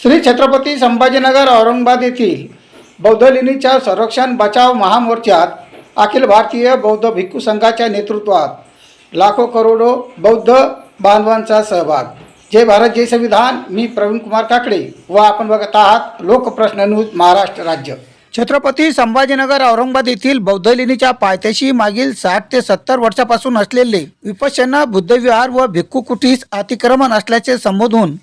श्री छत्रपती संभाजीनगर औरंगाबाद येथील बौद्धलिनीच्या संरक्षण बचाव महामोर्चात अखिल भारतीय बौद्ध भिक्खू संघाच्या नेतृत्वात लाखो करोडो बौद्ध बांधवांचा सहभाग. जय भारत जय संविधान. मी प्रवीण कुमार काकडे व आपण बघत आहात लोकप्रश्न न्यूज महाराष्ट्र राज्य. छत्रपती संभाजीनगर औरंगाबाद येथील बौद्ध लेणीच्या पायथ्याशी मागील साठ ते सत्तर वर्षापासून असलेले विपश्यना बुद्धविहार व भिक्खू कुटीस अतिक्रमण असल्याचे संबोधून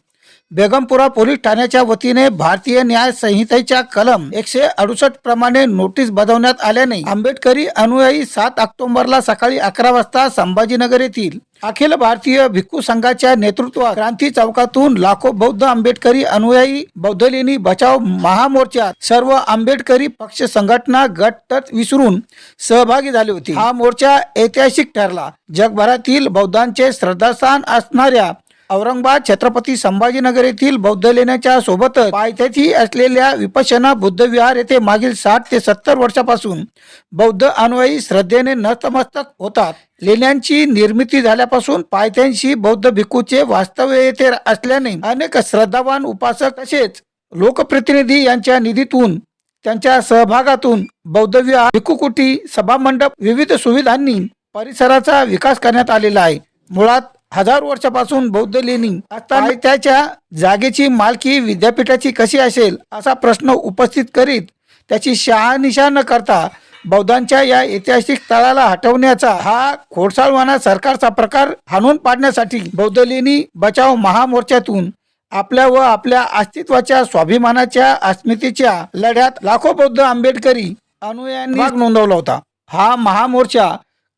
बेगमपुरा पोलीस ठाण्याच्या वतीने भारतीय न्याय संहितेच्या कलम एकशे अडुसष्ट प्रमाणे नोटीस बजावण्यात आल्याने आंबेडकरी अनुयायी सात ऑक्टोबरला सकाळी अकरा वाजता संभाजीनगर येथील अखिल भारतीय भिक्खू संघाच्या नेतृत्वात क्रांती चौकातून लाखो बौद्ध आंबेडकरी अनुयायी बौद्धलेणी बचाव महामोर्चात सर्व आंबेडकरी पक्ष संघटना गट विसरून सहभागी झाले होते. हा मोर्चा ऐतिहासिक ठरला. जगभरातील बौद्धांचे श्रद्धास्थान असणाऱ्या औरंगाबाद छत्रपती संभाजीनगर येथील बौद्ध लेण्याच्या सोबतच पायथ्याची असलेल्या विपशना बुद्ध विहार येथे मागील साठ ते सत्तर वर्षापासून बौद्ध अनुयायी श्रद्धेने नतमस्तक होतात. लेण्यांची निर्मिती झाल्यापासून पायथ्यांशी बौद्ध भिक्खूचे वास्तव्य येथे असल्याने अनेक श्रद्धावान उपासक तसेच लोकप्रतिनिधी यांच्या निधीतून त्यांच्या सहभागातून बौद्ध विहार भिक्खुकुटी सभामंडप विविध सुविधांनी परिसराचा विकास करण्यात आलेला आहे. मुळात हजार वर्षापासून बौद्ध लेणी. असताना त्याच्या जागेची मालकी विद्यापीठाची कशी असेल असा प्रश्न उपस्थित करीत त्याची शहानिशा न करता बौद्धांच्या या ऐतिहासिक स्थळाला हटवण्याचा हा खोडसाळवाना सरकारचा प्रकार हाणून पाडण्यासाठी बौद्ध लेणी बचाव महामोर्चातून आपल्या व आपल्या अस्तित्वाच्या स्वाभिमानाच्या अस्मितेच्या लढ्यात लाखो बौद्ध आंबेडकरी अनुयायांनी भाग नोंदवला होता. हा महामोर्चा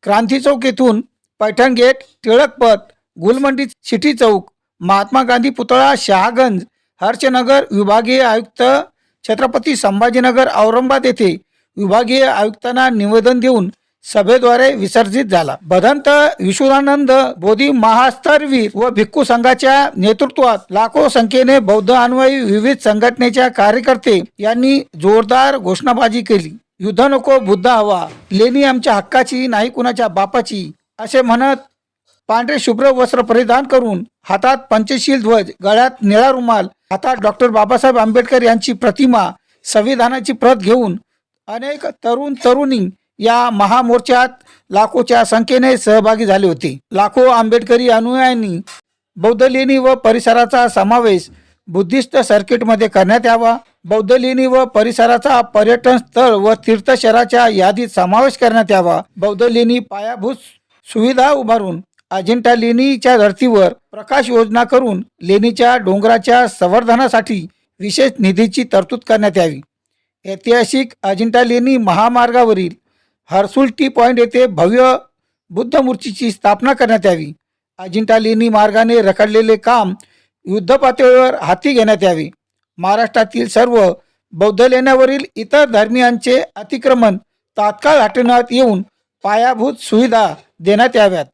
क्रांती चौक येथून पैठण गेट टिळक पथ गुलमंडी सिटी चौक महात्मा गांधी पुतळा शहागंज हर्षनगर विभागीय आयुक्त छत्रपती संभाजीनगर औरंगाबाद येथे विभागीय आयुक्तांना निवेदन देऊन सभेद्वारे विसर्जित झाला. भदंत विश्वदानंद बोधी महास्तरवीर व भिक्खू संघाच्या नेतृत्वात लाखो संख्येने बौद्ध अनुयायी विविध संघटनेच्या कार्यकर्ते यांनी जोरदार घोषणाबाजी केली. युद्ध नको बुद्ध हवा. लेणी आमच्या हक्काची नाही कुणाच्या बापाची असे म्हणत पांढरे शुभ्र वस्त्र परिधान करून हातात पंचशील ध्वज गळ्यात निळा रुमाल हातात डॉक्टर बाबासाहेब आंबेडकर यांची प्रतिमा संविधानाची प्रत घेऊन अनेक तरुण तरुणी या महामोर्चात लाखोच्या संख्येने सहभागी झाले होते. लाखो आंबेडकरी अनुयायांनी बौद्ध लेणी व परिसराचा समावेश बुद्धिस्ट सर्किटमध्ये करण्यात यावा. बौद्ध लेणी व परिसराचा पर्यटन स्थळ व तीर्थशहराच्या यादीत समावेश करण्यात यावा. बौद्ध लेणी पायाभूत सुविधा उभारून अजिंठा लेणीच्या धर्तीवर प्रकाश योजना करून लेणीच्या डोंगराच्या संवर्धनासाठी विशेष निधीची तरतूद करण्यात यावी. ऐतिहासिक अजिंठा लेणी महामार्गावरील हर्सुल टी पॉईंट येथे भव्य बुद्ध मूर्तीची स्थापना करण्यात यावी. अजिंठा लेणी मार्गाने रखडलेले काम युद्ध पातळीवर हाती घेण्यात यावे. महाराष्ट्रातील सर्व बौद्ध लेण्यावरील इतर धर्मियांचे अतिक्रमण तात्काळ हटवण्यात येऊन पायाभूत सुविधा देण्यात याव्यात.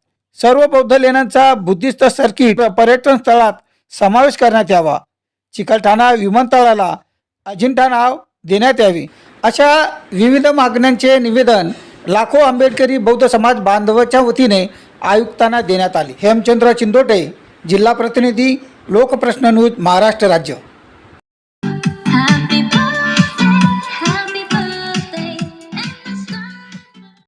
सर्व बौद्ध लेण्यांचा बुद्धिस्त सर्किट पर्यटन स्थळात समावेश करण्यात यावा. चिकलठाणा विमानतळाला अजिंठा नाव देण्यात यावे. अशा विविध मागण्यांचे निवेदन लाखो आंबेडकरी बौद्ध समाज बांधवाच्या वतीने आयुक्तांना देण्यात आले. हेमचंद्र चिंदोटे जिल्हा प्रतिनिधी लोकप्रश्न न्यूज महाराष्ट्र राज्य.